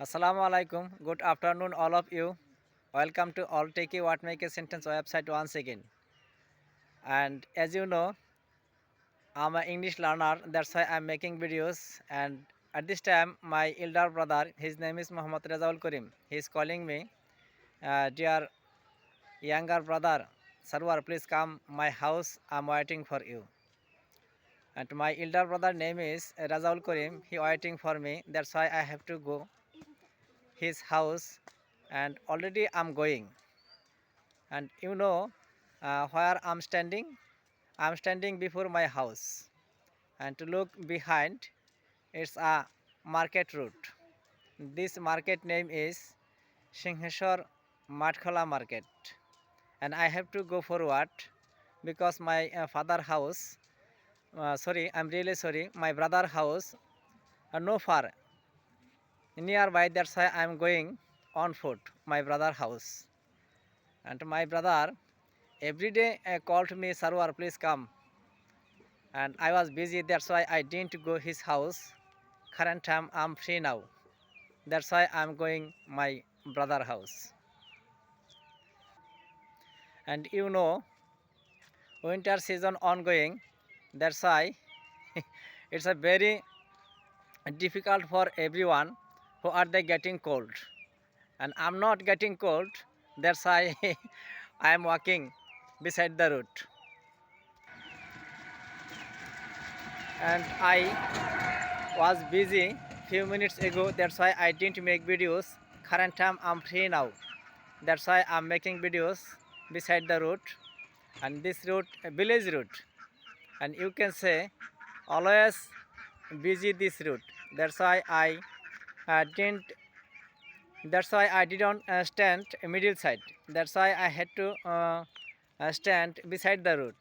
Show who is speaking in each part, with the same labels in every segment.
Speaker 1: Assalamu alaikum. Good afternoon, all of you. Welcome to All Techie What Make a Sentence website once again. And as you know, I'm an English learner. That's why I'm making videos. And at this time, my elder brother, his name is Muhammad Razaul Karim. He is calling me, uh, dear younger brother, Sarwar, please come my house. I'm waiting for you. And my elder brother name is Razaul Karim. He waiting for me. That's why I have to go his house and already I'm going. And you know uh, where I'm standing? I'm standing before my house. And to look behind it's a market route. This market name is Singheshwar Matkhala market. And I have to go forward because my uh, father house uh, sorry I'm really sorry my brother house uh, no far nearby that's why i'm going on foot my brother house. And my brother every day uh, called me sarwar please come. And i was busy that's why i didn't go his house. Current time i'm free now. That's why i'm going my brother house. And you know winter season ongoing that's why it's a very difficult for everyone who are they getting cold? And i'm not getting cold that's why i am walking beside the road. And i was busy few minutes ago that's why i didn't make videos. Current time i'm free now. That's why i'm making videos beside the road. And this route a village route and you can say always busy this route that's why i didn't that's why I didn't uh, stand middle side. That's why I had to uh, uh, stand beside the road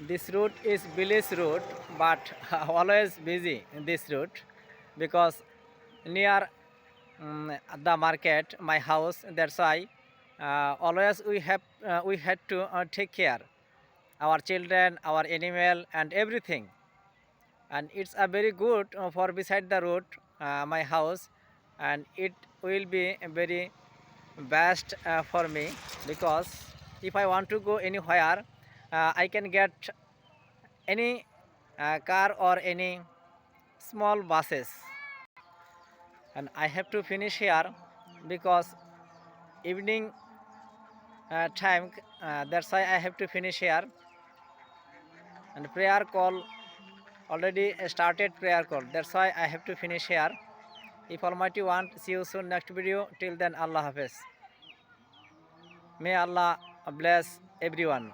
Speaker 1: this route is village route but always busy in this route because near um, the market my house that's why uh, always we have uh, we had to uh, take care. Our children our animal and everything and it's a very good uh, for beside the road uh, my house. And it will be very best uh, for me because if I want to go anywhere uh, I can get any uh, car or any small buses. And I have to finish here because evening uh, time uh, that's why I have to finish here. And prayer call already started prayer call that's why i have to finish here if almighty want see you soon next video till then allah hafiz may allah bless everyone